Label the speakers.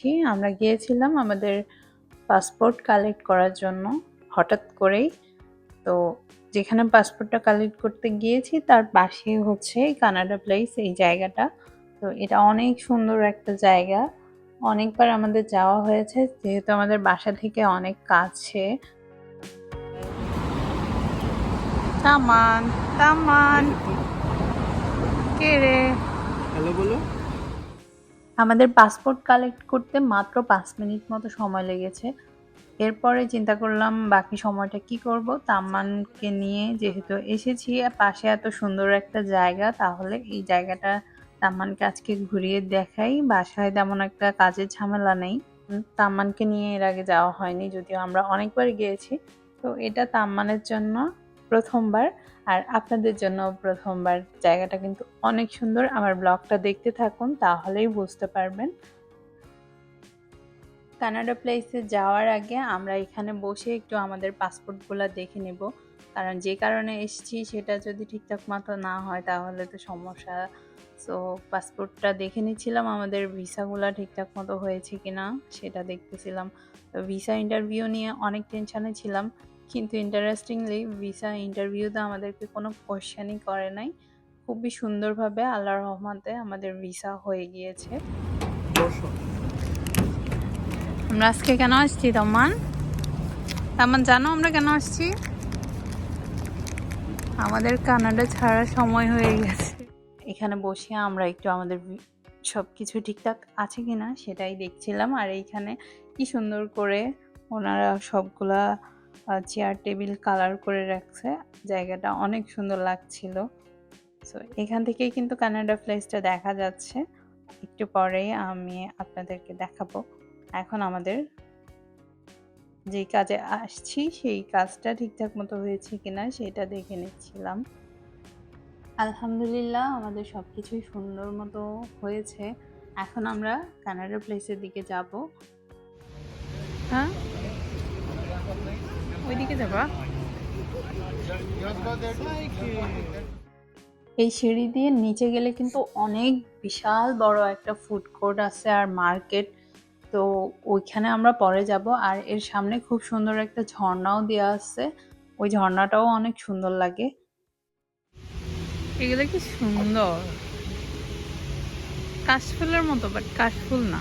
Speaker 1: কি আমরা গিয়েছিলাম আমাদের পাসপোর্ট কালেক্ট করার জন্য হঠাৎ করেই। তো যেখানে পাসপোর্টটা কালেক্ট করতে গিয়েছি তার পাশেই হচ্ছে কানাডা প্লেস এই জায়গাটা। তো এটা অনেক সুন্দর একটা জায়গা। অনেকবার আমাদের যাওয়া হয়েছে যেহেতু আমাদের বাসা থেকে অনেক কাছে। তামান তামান। কে রে?
Speaker 2: হ্যালো বলো।
Speaker 1: আমাদের পাসপোর্ট কালেক্ট করতে মাত্র পাঁচ মিনিট মতো সময় লেগেছে। এরপরে চিন্তা করলাম, বাকি সময়টা কি করব? তাম্মানকে নিয়ে যেহেতু এসেছি, পাশে এত সুন্দর একটা জায়গা, তাহলে এই জায়গাটা তাম্মানকে আজকে ঘুরিয়ে দেখাই। বাসায় তেমন একটা কাজের ঝামেলা নেই। তাম্মানকে নিয়ে এর আগে যাওয়া হয়নি, যদিও আমরা অনেকবার গিয়েছি। তো এটা তাম্মানের জন্য প্রথমবার আর আপনাদের জন্য প্রথমবার। জায়গাটা কিন্তু অনেক সুন্দর। আমার ব্লগটা দেখতে থাকুন, তাহলেই বুঝতে পারবেন। কানাডা প্লেসে যাওয়ার আগে আমরা এখানে বসে একটু আমাদের পাসপোর্টগুলো দেখে নেব। কারণ যে কারণে এসেছি, সেটা যদি ঠিকঠাক মতো না হয়, তাহলে তো সমস্যা। সো পাসপোর্টটা দেখে নিচ্ছিলাম আমাদের ভিসাগুলো ঠিকঠাক মতো হয়েছে কিনা, সেটা দেখতেছিলাম। তো ভিসা ইন্টারভিউ নিয়ে অনেক টেনশনে ছিলাম। কিন্তু ইন্টারেস্টিংলি ভিসা ইন্টারভিউতে আমাদেরকে কোনো কোয়েশ্চেনই করে নাই। খুবই সুন্দরভাবে আল্লাহর রহমতে আমাদের ভিসা হয়ে গিয়েছে। আমরা আজকে কেন আসছি তমান তেমন জানো আমরা কেন আসছি? আমাদের কানাডা ছাড়া সময় হয়ে গেছে। এখানে বসে আমরা একটু আমাদের সব কিছু ঠিকঠাক আছে কিনা সেটাই দেখছিলাম। আর এইখানে কি সুন্দর করে ওনারা সবগুলা চেয়ার টেবিল কালার করে রাখছে। জায়গাটা অনেক সুন্দর লাগছিল। সো এখান থেকেই কিন্তু কানাডা প্লেসটা দেখা যাচ্ছে। একটু পরেই আমি আপনাদেরকে দেখাবো। এখন আমাদের যে কাজে আসছি, সেই কাজটা ঠিকঠাক মতো হয়েছে কিনা সেটা দেখে নিচ্ছিলাম। আলহামদুলিল্লাহ, আমাদের সব কিছুই সুন্দর মতো হয়েছে। এখন আমরা কানাডা প্লেসের দিকে যাব। হ্যাঁ? ওইদিকে যাবা? এই সিঁড়ি দিয়ে নিচে গেলে কিন্তু অনেক বিশাল বড় একটা ফুড কোর্ট আছে আর মার্কেট তো ওইখানে আমরা পরে যাব আর এর সামনে খুব সুন্দর একটা ঝর্ণাও দেওয়া আছে। ওই ঝর্ণাটাও অনেক সুন্দর লাগে। এগুলো কি সুন্দর? কাশফুলের মতো বাট কাশফুল না।